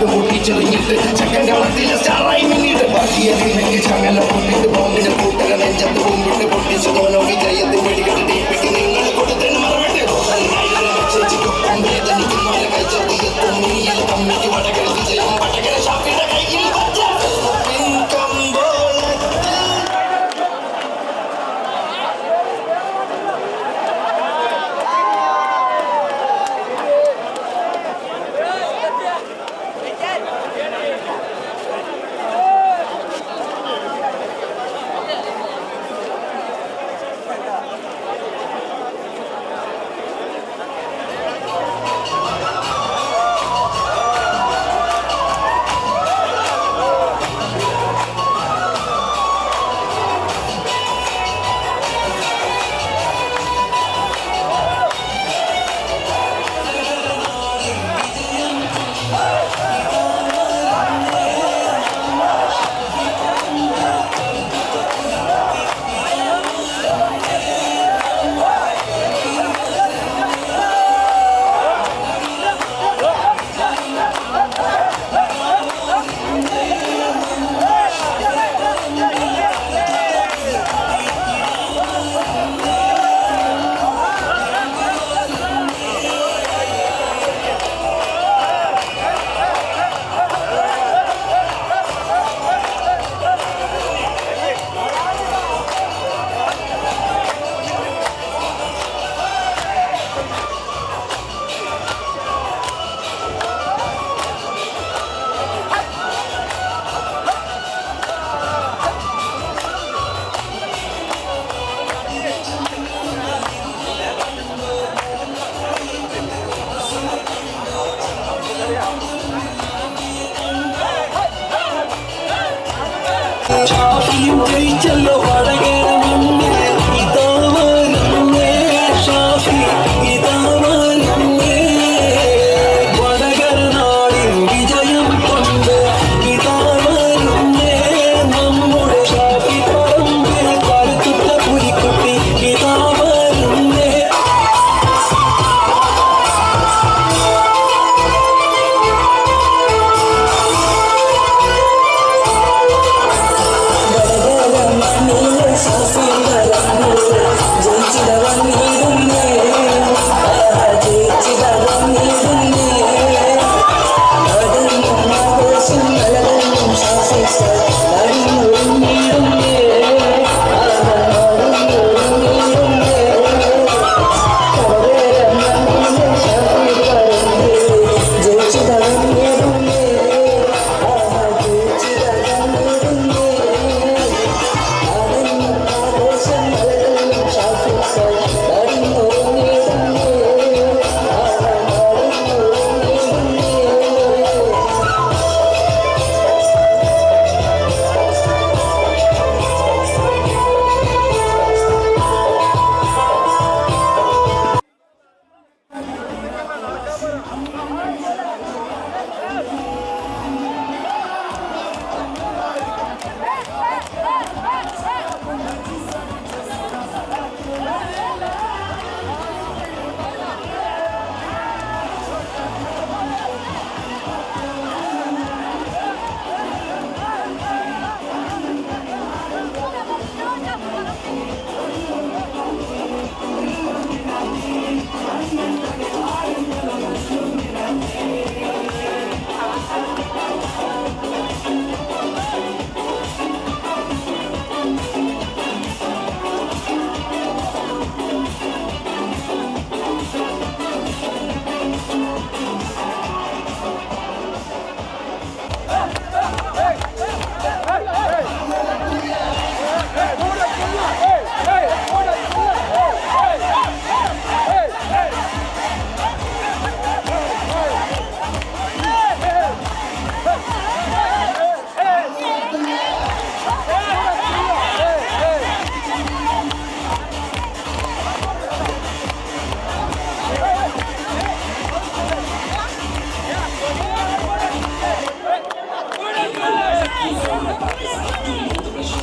ചെറിഞ്ഞിട്ട് ചക്കന്റെ മട്ടിലെ സ്റ്റാറായി മിന്നിട്ട് ബാക്കിയെങ്കിൽ ചങ്ങല പൊട്ടിട്ട് ബോംബിന്റെ കൂട്ടക നെഞ്ചത്ത് കൊമ്പിട്ട് പൊട്ടിച്ച് തോനോ വിജയത്തിൽ വെടികെട്ട് జై చెల్లవాడ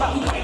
Gracias.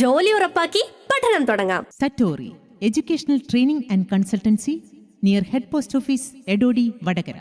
ജോലി ഉറപ്പാക്കി പഠനം തുടങ്ങാം. Satori educational training and consultancy near head post office Edodi Vadakara.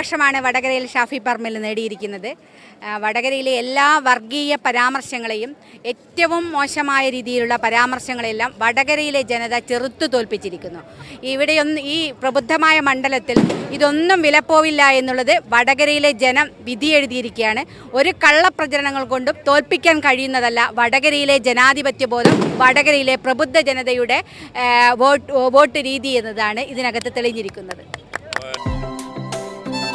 ഭൂരിപക്ഷമാണ് വടകരയിൽ ഷാഫി പറമ്പിൽ നേടിയിരിക്കുന്നത്. വടകരയിലെ എല്ലാ വർഗീയ പരാമർശങ്ങളെയും ഏറ്റവും മോശമായ രീതിയിലുള്ള പരാമർശങ്ങളെല്ലാം വടകരയിലെ ജനത ചെറുത്തു തോൽപ്പിച്ചിരിക്കുന്നു. ഇവിടെയൊന്നും ഈ പ്രബുദ്ധമായ മണ്ഡലത്തിൽ ഇതൊന്നും വിലപ്പോവില്ല എന്നുള്ളത് വടകരയിലെ ജനം വിധിയെഴുതിയിരിക്കുകയാണ് ഒരു കള്ളപ്രചരണങ്ങൾ കൊണ്ടും തോൽപ്പിക്കാൻ കഴിയുന്നതല്ല വടകരയിലെ ജനാധിപത്യ ബോധം വടകരയിലെ പ്രബുദ്ധ ജനതയുടെ വോട്ട് വോട്ട് രീതി എന്നതാണ് ഇതിനകത്ത് തെളിഞ്ഞിരിക്കുന്നത്.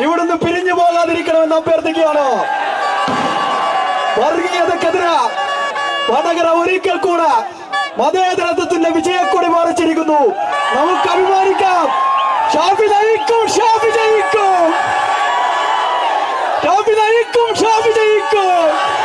ഇവിടുന്ന് പിരിഞ്ഞു പോകാതിരിക്കണമെന്ന് അഭ്യർത്ഥിക്കുകയാണ്. വർഗീയതക്കെതിരെ വടകര ഒരിക്കൽ കൂടെ മതേതരത്വത്തിന്റെ വിജയക്കൊടി മറിച്ചിരിക്കുന്നു. നമുക്ക് അഭിമാനിക്കാം. ഷാഫി നയിക്കും ഷാഫി ജയിക്കും. ഷാഫി ജയിക്കും ഷാഫി ജയിക്കും.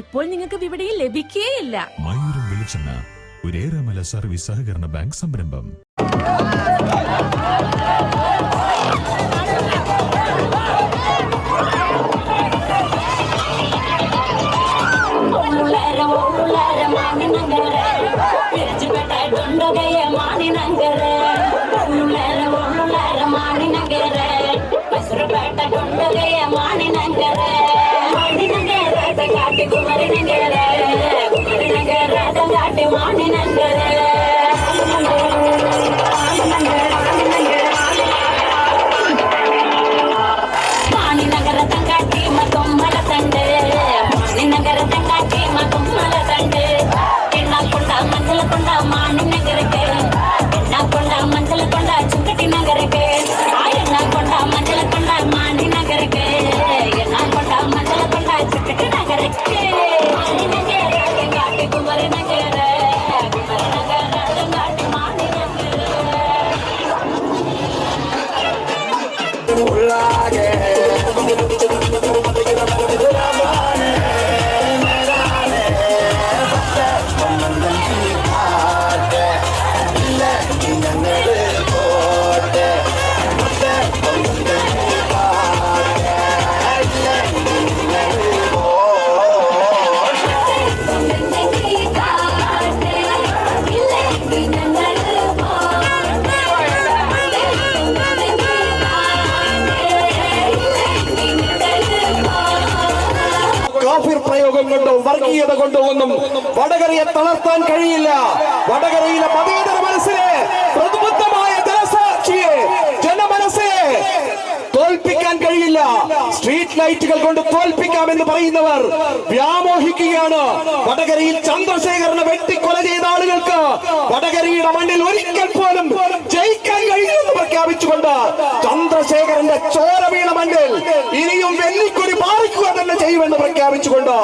ഇപ്പോൾ നിങ്ങൾക്ക് വിപണിയിൽ ലഭിക്കുകയില്ല മയൂരം വെളിച്ചെണ്ണ ഒരേറെമല സർവീസ് സഹകരണ ബാങ്ക് സംരംഭം. மாநிலங்கள் വർഗീയത കൊണ്ടോ ഒന്നും വടകരയെ തളർത്താൻ കഴിയില്ല. വടകരയിലെ മതേതര മനസ്സിനെ പ്രബുദ്ധമായ ജനസാക്ഷിയെ ജനമനസ്സെ തോൽപ്പിക്കാൻ കഴിയില്ല. സ്ട്രീറ്റ് ലൈറ്റുകൾ കൊണ്ട് തോൽപ്പിക്കാമെന്ന് പറയുന്നവർ വ്യാമോഹിക്കുകയാണ്. വടകരയിൽ ചന്ദ്രശേഖരനെ വെട്ടിക്കൊല ചെയ്ത ആളുകൾക്ക് വടകരയുടെ മണ്ണിൽ ഒരിക്കൽ പോലും കഴിയുമെന്ന് പ്രഖ്യാപിച്ചുകൊണ്ട് ചന്ദ്രശേഖരന്റെ ചോര വീണ മണ്ണിൽ ഇനിയും വെള്ളിക്കൊടി പാറിക്കുക തന്നെ ചെയ്യുമെന്ന് പ്രഖ്യാപിച്ചുകൊണ്ട്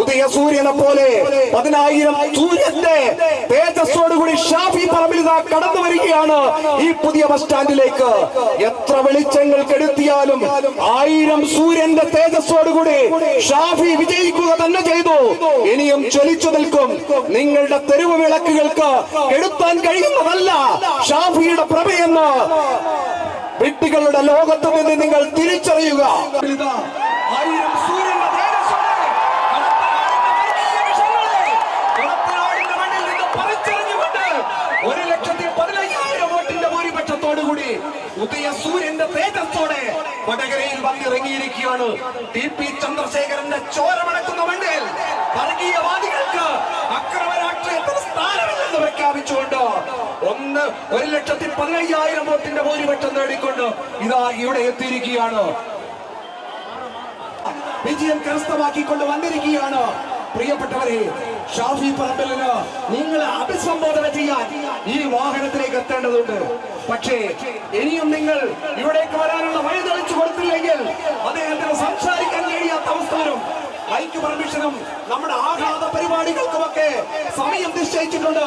ഉദയ സൂര്യനെ പോലെ പതിനായിരം സൂര്യന്റെ തേജസ്സോടുകൂടി ഷാഫി പറമ്പിൽ കടന്നു വരികയാണ് ഈ പുതിയ ബസ് സ്റ്റാൻഡിലേക്ക്. എത്ര വെളിച്ചങ്ങൾ കെടുത്തിയാലും ആയിരം സൂര്യന്റെ തേജസ്സോടുകൂടി ഷാഫി വിജയിക്കുക തന്നെ ചെയ്തു. ഇനിയും ചൊലിച്ചു നിൽക്കും. നിങ്ങളുടെ തെരുവ് വിളക്കുകൾക്ക് എടുത്താൻ കഴിയുന്നതല്ല ഷാഫിയുടെ പ്രഭയെന്ന് വിട്ടികളുടെ ലോകത്ത് നിന്ന് നിങ്ങൾ തിരിച്ചറിയുക. ഉദയ സൂര്യന്റെ തേജസ്സോടെ വടകരയിൽ വന്നിറങ്ങിയിരിക്കുകയാണ്. ടി പി ചന്ദ്രശേഖരന്റെ ചോരമടക്കുന്ന മണ്ണിൽ വർഗീയവാദികൾക്ക് അക്രമ രാഷ്ട്രീയത്തിന് സ്ഥാനമില്ലെന്ന് പ്രഖ്യാപിച്ചുകൊണ്ട് ഒന്ന് ഒരു ലക്ഷത്തി പതിനയ്യായിരം വോട്ടിന്റെ ഭൂരിപക്ഷം നേടിക്കൊണ്ട് ഇതാ ഇവിടെ എത്തിയിരിക്കുകയാണ്. വിജയം കരസ്ഥമാക്കിക്കൊണ്ട് വന്നിരിക്കുകയാണ്. പ്രിയപ്പെട്ടവരെ ഷാഫി പറമ്പലിന് നിങ്ങളെ അഭിസംബോധന ചെയ്യാൻ ഈ വാഹനത്തിലേക്ക് എത്തേണ്ടതുണ്ട്. പക്ഷേ ഇനിയും നിങ്ങൾ ഇവിടേക്ക് വരാനുള്ള വഴി തെളിച്ചു കൊടുത്തില്ലെങ്കിൽ അദ്ദേഹത്തിന് സംസാരിക്കാൻ കഴിയാത്ത അവസ്ഥ ബൈക്ക് പെർമിഷനും നമ്മുടെ ആഹ്ലാദ പരിപാടികൾക്കുമൊക്കെ സമയം നിശ്ചയിച്ചിട്ടുണ്ട്.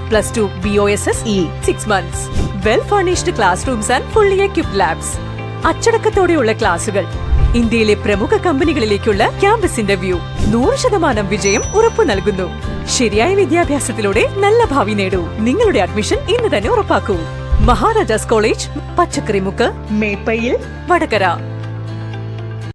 plus two B O S S E six months well furnished class rooms and fully equipped labs അച്ചടക്കത്തോടെയുള്ള ക്ലാസുകൾ. ഇന്ത്യയിലെ പ്രമുഖ കമ്പനികളിലേക്കുള്ള ക്യാമ്പസിന്റെ വ്യൂ. നൂറ് ശതമാനം വിജയം ഉറപ്പു നൽകുന്നു. ശരിയായ വിദ്യാഭ്യാസത്തിലൂടെ നല്ല ഭാവി നേടൂ. നിങ്ങളുടെ അഡ്മിഷൻ ഇന്ന് തന്നെ ഉറപ്പാക്കൂ. മഹാരാജാസ് കോളേജ് പച്ചക്കറിമുക്ക് മേപ്പയിൽ വടകര.